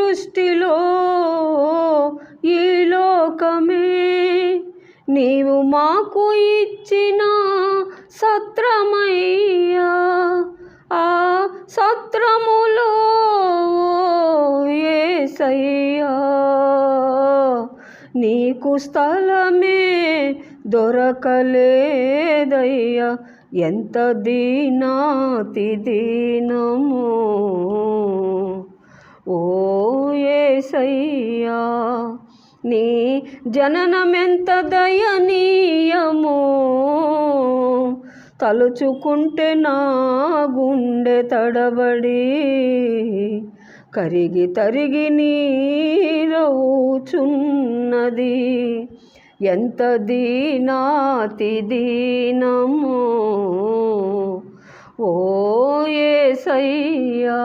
సృష్టిలో ఈ లోకమే. నీవు మాకు ఇచ్చిన సత్రమయ్యా. ఆ సత్రములో ఏసయ్యా. నీకు స్థలమే దొరకలేదయ్యా. ఎంత దీనాతి దీనము. ఏసయ్యా నీ జననమెంత దయనీయమో. తలుచుకుంటే నా గుండె తడబడి కరిగి తరిగి నీరవుచున్నది ఎంత దీనాతి దీనమో. ఓ ఏసయ్యా.